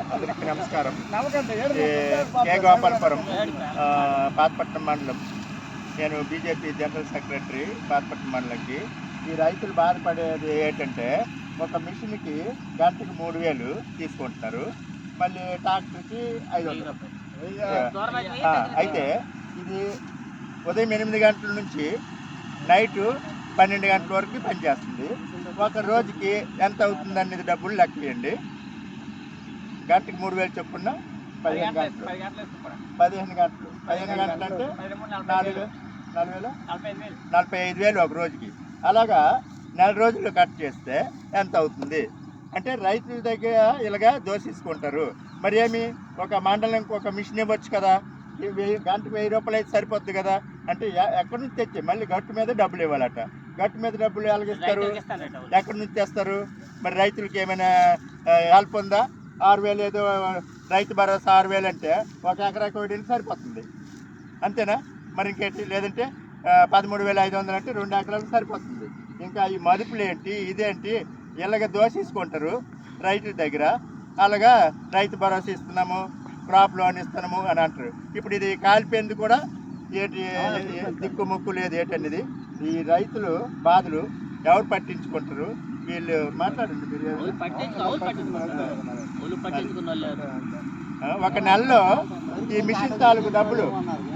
అందరికీ నమస్కారం. కే గోపాలపురం పాతపట్నం మండలం. నేను బీజేపీ జనరల్ సెక్రటరీ పాతపట్నం మండలంకి. ఈ రైతులు బాధపడేది ఏంటంటే ఒక మిషన్కి గంటకి మూడు వేలు తీసుకుంటున్నారు. మళ్ళీ ట్రాక్టర్కి ఐదు వందలు. అయితే ఇది ఉదయం ఎనిమిది గంటల నుంచి నైట్ పన్నెండు గంటల వరకు పనిచేస్తుంది. ఒక రోజుకి ఎంత అవుతుంది అనేది డబ్బులు లెక్క వేయండి. గంటకి మూడు వేలు చొప్పున పదిహేను గంటలు పదిహేను గంటలు. పదిహేను గంటలు అంటే నాలుగు నాలుగు వేల? నలభై ఐదు వేలు. ఒక రోజుకి. అలాగా నెల రోజులు కట్ చేస్తే ఎంత అవుతుంది? అంటే రైతుల దగ్గర ఇలాగా దోషించుకుంటారు మరి ఏమి? ఒక మండలంకి ఒక మిషన్ ఇవ్వచ్చు కదా. వెయ్యి గంటకు వెయ్యి రూపాయలు అయితే సరిపోద్ది కదా. అంటే ఎక్కడి నుంచి తెచ్చి? మళ్ళీ గట్టు మీద డబ్బులు ఇవ్వాలట. గట్టు మీద డబ్బులు ఎలాగిస్తారు ఎక్కడి నుంచి తెస్తారు? మరి రైతులకి ఏమైనా హెల్ప్ ఉందా? ఆరు వేలు ఏదో రైతు భరోసా ఆరు వేలు అంటే ఒక ఎకరాకి ఒకటి సరిపోతుంది. అంతేనా? మరి ఇంకేంటి? లేదంటే పదమూడు వేల ఐదు వందలు అంటే రెండు ఎకరాలకు సరిపోతుంది. ఇంకా ఈ మదుపులు ఏంటి? ఇదేంటి? ఇలాగ దోషించుకుంటారు రైతుల దగ్గర. అలాగా రైతు భరోసా ఇస్తున్నాము క్రాప్ లోన్ ఇస్తున్నాము అని అంటారు. ఇప్పుడు ఇది కాలిపోయింది కూడా ఏంటి దిక్కు ముక్కు లేదు ఏంటనేది? ఈ రైతులు బాధలు ఎవరు పట్టించుకుంటారు? వీళ్ళు మాట్లాడండి మీరు. ఒక నెలలో ఈ మిషన్ తాలూకు డబ్బులు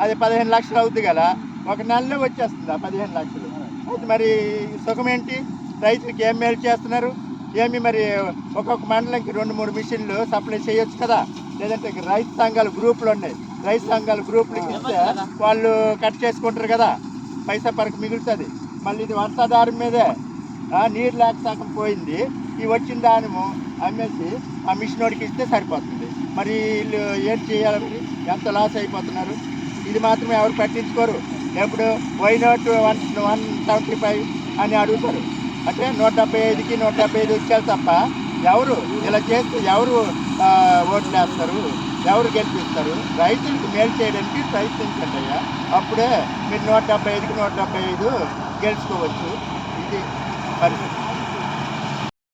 అది పదిహేను లక్షలు అవుద్ది కదా ఒక నెలలో వచ్చేస్తుంది ఆ పదిహేను లక్షలు. అయితే మరి సుఖం ఏంటి? రైతులకి ఏం మేలు చేస్తున్నారు? ఏమి మరి ఒక్కొక్క మండలంకి రెండు మూడు మిషన్లు సప్లై చేయొచ్చు కదా? లేదంటే రైతు సంఘాలు గ్రూపులు ఉన్నాయి. రైతు సంఘాల గ్రూపులకి ఇస్తే వాళ్ళు కట్ చేసుకుంటారు కదా? పైసా పరకు మిగులుతుంది. మళ్ళీ ఇది వర్షాధారం మీదే. నీరు లేక సగం పోయింది. ఇవి వచ్చిన దానము అమ్మేసి ఆ మిషన్ వాడికి ఇస్తే సరిపోతుంది. మరి వీళ్ళు ఏం చేయాలి మరి? ఎంత లాస్ అయిపోతున్నారు? ఇది మాత్రం ఎవరు పట్టించుకోరు. ఎప్పుడు why not one one seventy five అని అడుగుతారు. అంటే నూట డెబ్బై ఐదుకి నూట డెబ్బై ఐదు వచ్చారు తప్ప ఎవరు? ఇలా చేస్తే ఎవరు ఓట్లు వేస్తారు? ఎవరు గెలిపిస్తారు? రైతులకు మేలు చేయడానికి ప్రయత్నించండి అయ్యా. అప్పుడే మీరు నూట డెబ్బై ఐదుకి నూట డెబ్బై ఐదు గెలుచుకోవచ్చు. ఇది పరిస్థితి.